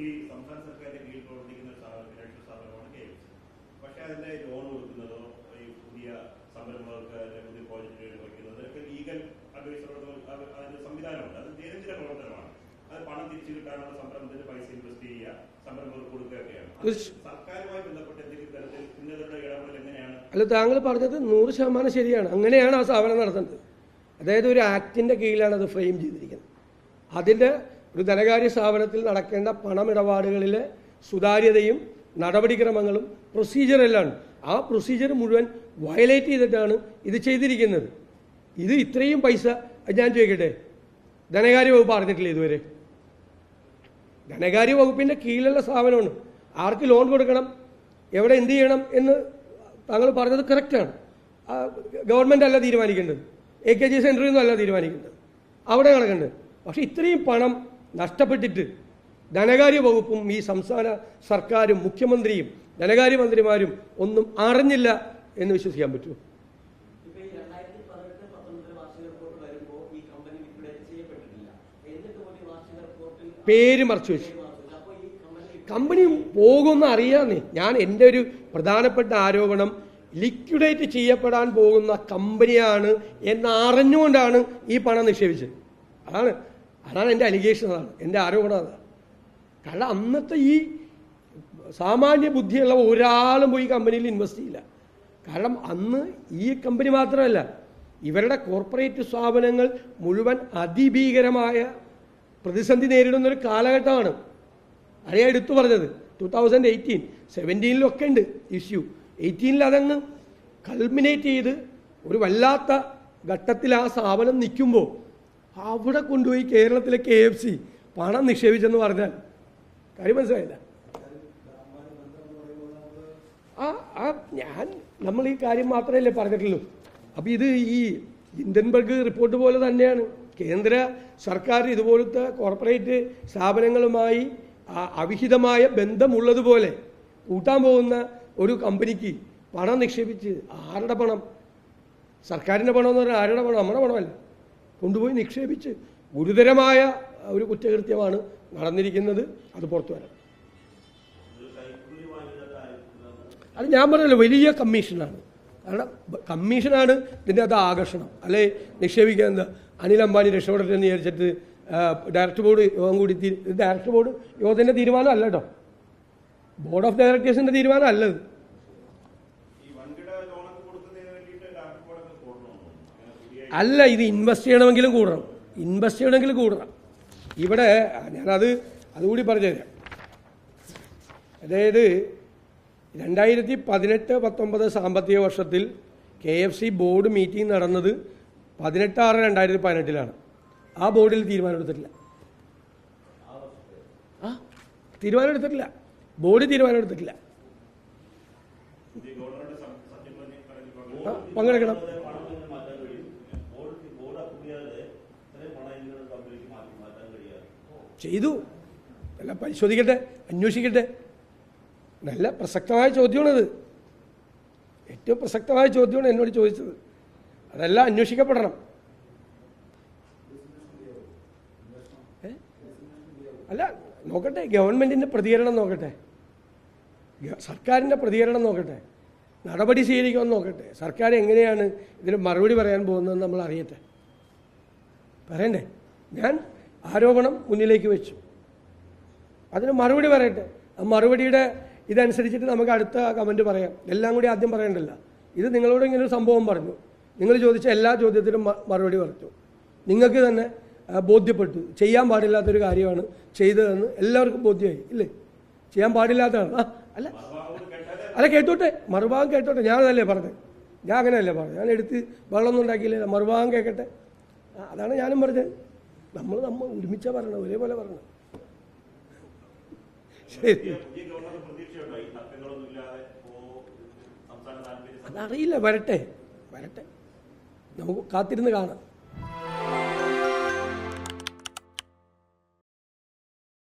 ഈ സംസ്ഥാന സർക്കാരിന്റെ കീഴിൽ പ്രവർത്തിക്കുന്ന ഒരു സ്ഥാപനം ഫിനാൻഷ്യൽ സ്ഥാപനമാണ് കെ എഫ് പക്ഷേ അതിന്റെ ലോൺ കൊടുക്കുന്നതോ ഈ പുതിയ സംരംഭങ്ങൾക്ക് പുതിയ പ്രോജക്റ്റുകൾ വയ്ക്കുന്നത് ഇതൊക്കെ ലീഗൽ അഡ്വൈസറോട് അതിന് സംവിധാനമുണ്ട്. അത് ദൈനംദിന പ്രവർത്തനമാണ്. അത് പണം തിരിച്ചു കിട്ടാനുള്ള സംരംഭത്തിന് പൈസ ഇൻവെസ്റ്റ് ചെയ്യുക സംരംഭങ്ങൾക്ക് കൊടുക്കുകയൊക്കെയാണ്. സർക്കാരുമായി ബന്ധപ്പെട്ട് എന്തെങ്കിലും തരത്തിൽ ഉന്നതരുടെ ഇടപെടൽ എങ്ങനെയാണ്? അല്ല താങ്കൾ പറഞ്ഞത് നൂറ് ശതമാനം ശരിയാണ്. അങ്ങനെയാണ് ആ സ്ഥാപനം നടത്തുന്നത്. അതായത് ഒരു ആക്ടിന്റെ കീഴിലാണ് അത് ഫ്രെയിം ചെയ്തിരിക്കുന്നത്. അതിന്റെ ഒരു ധനകാര്യ സ്ഥാപനത്തിൽ നടക്കേണ്ട പണമിടപാടുകളിലെ സുതാര്യതയും നടപടിക്രമങ്ങളും പ്രൊസീജിയറെല്ലാം ആ പ്രൊസീജിയർ മുഴുവൻ വയലേറ്റ് ചെയ്തിട്ടാണ് ഇത് ചെയ്തിരിക്കുന്നത്. ഇത് ഇത്രയും പൈസ ഞാൻ ചോദിക്കട്ടെ? ധനകാര്യ വകുപ്പ് അറിഞ്ഞിട്ടില്ല ഇതുവരെ? ധനകാര്യ വകുപ്പിന്റെ കീഴിലുള്ള സ്ഥാപനമാണ്. ആർക്ക് ലോൺ കൊടുക്കണം എവിടെ എന്ത് ചെയ്യണം എന്ന് താങ്കൾ പറഞ്ഞത് കറക്റ്റാണ് ഗവൺമെന്റ് അല്ല തീരുമാനിക്കേണ്ടത്. എ കെ ജി സെന്ററിൽ നിന്നും അല്ല തീരുമാനിക്കേണ്ടത്. അവിടെ നടക്കേണ്ടത്. പക്ഷേ ഇത്രയും പണം നഷ്ടപ്പെട്ടിട്ട് ധനകാര്യ വകുപ്പും ഈ സംസ്ഥാന സർക്കാരും മുഖ്യമന്ത്രിയും ധനകാര്യമന്ത്രിമാരും ഒന്നും അറിഞ്ഞില്ല എന്ന് വിശ്വസിക്കാൻ പറ്റുമോ? പേര് മറച്ചു വെച്ചു. കമ്പനി പോകുമെന്ന് അറിയാന്നേ ഞാൻ എന്റെ ഒരു പ്രധാനപ്പെട്ട ആരോപണം ലിക്വിഡേറ്റ് ചെയ്യപ്പെടാൻ പോകുന്ന കമ്പനിയാണ് എന്ന് അറിഞ്ഞുകൊണ്ടാണ് ഈ പണം നിക്ഷേപിച്ചത്. അതാണ് അതാണ് എന്റെ അലിഗേഷൻ അതാണ്. എന്റെ ആരോപണം അതാണ്. കാരണം അന്നത്തെ ഈ സാമാന്യ ബുദ്ധിയുള്ള ഒരാളും പോയി കമ്പനിയിൽ ഇൻവെസ്റ്റ് ചെയ്യില്ല. കാരണം അന്ന് ഈ കമ്പനി മാത്രമല്ല ഇവരുടെ കോർപ്പറേറ്റ് സ്ഥാപനങ്ങൾ മുഴുവൻ അതിഭീകരമായ പ്രതിസന്ധി നേരിടുന്ന ഒരു കാലഘട്ടമാണ്. അറിയാൻ എടുത്തു പറഞ്ഞത്? ടു തൗസൻഡ് എയ്റ്റീൻ സെവന്റീനിലൊക്കെ ഉണ്ട് ഇഷ്യൂ എയ്റ്റീനിൽ അതങ്ങ് കൾമിനേറ്റ് ചെയ്ത് ഒരു വല്ലാത്ത ഘട്ടത്തിൽ ആ സ്ഥാപനം നിൽക്കുമ്പോൾ അവിടെ കൊണ്ടുപോയി കേരളത്തിലെ കെ എഫ് സി പണം നിക്ഷേപിച്ചെന്ന് പറഞ്ഞാൽ കാര്യം മനസ്സിലായില്ല. ആ ആ ഞാൻ നമ്മൾ ഈ കാര്യം മാത്രമല്ലേ പറഞ്ഞിട്ടുള്ളൂ. അപ്പോൾ ഇത് ഈ ഹിൻഡൻബർഗ് റിപ്പോർട്ട് പോലെ തന്നെയാണ്. കേന്ദ്ര സർക്കാർ ഇതുപോലത്തെ കോർപ്പറേറ്റ് സ്ഥാപനങ്ങളുമായി അവിഹിതമായ ബന്ധമുള്ളതുപോലെ കൂട്ടാൻ പോകുന്ന ഒരു കമ്പനിക്ക് പണം നിക്ഷേപിച്ച് ആരുടെ പണം? സർക്കാരിന്റെ പണമെന്ന് പറഞ്ഞാൽ ആരുടെ പണം? നമ്മുടെ പണമല്ല? കൊണ്ടുപോയി നിക്ഷേപിച്ച് ഗുരുതരമായ ഒരു കുറ്റകൃത്യമാണ് നടന്നിരിക്കുന്നത്. അത് പുറത്തു വരാം. അത് ഞാൻ പറഞ്ഞല്ലോ വലിയ കമ്മീഷനാണ്. കാരണം കമ്മീഷനാണ് ഇതിന്റെ അത് ആകർഷണം. അല്ലെ? നിക്ഷേപിക്കാൻ എന്താ? അനിൽ അംബാനി രക്ഷപ്പെടട്ടെ എന്ന് വിചാരിച്ചിട്ട് ഡയറക്ടർ ബോർഡ് യോഗം കൂടി ഡയറക്ടർ ബോർഡ് യോഗത്തിന്റെ തീരുമാനം അല്ല കേട്ടോ. ബോർഡ് ഓഫ് ഡയറക്ടേഴ്സിന്റെ തീരുമാനം അല്ലത് അല്ല ഇത് ഇൻവെസ്റ്റ് ചെയ്യണമെങ്കിലും കൂടണം. ഇൻവെസ്റ്റ് ചെയ്യണമെങ്കിലും കൂടണം. ഇവിടെ ഞാനത് അതുകൂടി പറഞ്ഞുതരാം. അതായത് രണ്ടായിരത്തി പതിനെട്ട് പത്തൊമ്പത് സാമ്പത്തിക വർഷത്തിൽ K F C board meeting നടന്നത് പതിനെട്ട് ആറ് രണ്ടായിരത്തി പതിനെട്ടിലാണ് ആ ബോർഡിൽ തീരുമാനമെടുത്തിട്ടില്ല ആ തീരുമാനമെടുത്തിട്ടില്ല ബോർഡ് തീരുമാനമെടുത്തിട്ടില്ല പങ്കെടുക്കണം. ചെയ്തു. എല്ലാം പരിശോധിക്കട്ടെ അന്വേഷിക്കട്ടെ. നല്ല പ്രസക്തമായ ചോദ്യമാണത്. ഏറ്റവും പ്രസക്തമായ ചോദ്യമാണ് എന്നോട് ചോദിച്ചത്. അതെല്ലാം അന്വേഷിക്കപ്പെടണം. അല്ല നോക്കട്ടെ ഗവൺമെന്റിന്റെ പ്രതികരണം നോക്കട്ടെ. സർക്കാരിന്റെ പ്രതികരണം നോക്കട്ടെ. നടപടി സ്വീകരിക്കുമെന്ന് നോക്കട്ടെ. സർക്കാർ എങ്ങനെയാണ് ഇതിന് മറുപടി പറയാൻ പോകുന്നതെന്ന് നമ്മൾ അറിയട്ടെ. പറയണ്ടേ? ഞാൻ ആരോപണം മുന്നിലേക്ക് വെച്ചു. അതിന് മറുപടി പറയട്ടെ. ആ മറുപടിയുടെ ഇതനുസരിച്ചിട്ട് നമുക്ക് അടുത്ത കമന്റ് പറയാം. എല്ലാം കൂടി ആദ്യം പറയണ്ടല്ല. ഇത് നിങ്ങളോട് ഇങ്ങനെ ഒരു സംഭവം പറഞ്ഞു. നിങ്ങൾ ചോദിച്ച എല്ലാ ചോദ്യത്തിനും മറുപടി പറഞ്ഞു. നിങ്ങൾക്ക് തന്നെ ബോധ്യപ്പെട്ടു. ചെയ്യാൻ പാടില്ലാത്തൊരു കാര്യമാണ് ചെയ്തതെന്ന് എല്ലാവർക്കും ബോധ്യമായി ഇല്ലേ? ചെയ്യാൻ പാടില്ലാത്തതാണ്. ആ അല്ല. അല്ല കേട്ടോട്ടെ. മറുഭാഗം കേട്ടോട്ടെ. ഞാനതല്ലേ പറഞ്ഞത്. ഞാൻ അങ്ങനെയല്ലേ പറഞ്ഞത്. ഞാൻ എടുത്ത് വെള്ളമൊന്നും ഉണ്ടാക്കിയില്ല. മറുഭാഗം കേൾക്കട്ടെ അതാണ് ഞാനും പറഞ്ഞത്. നമ്മൾ നമ്മൾ ഒരുമിച്ചാ പറയണം ഒരേപോലെ പറയണം ശരി. അതറിയില്ല വരട്ടെ വരട്ടെ. നമുക്ക് കാത്തിരുന്ന് കാണാം.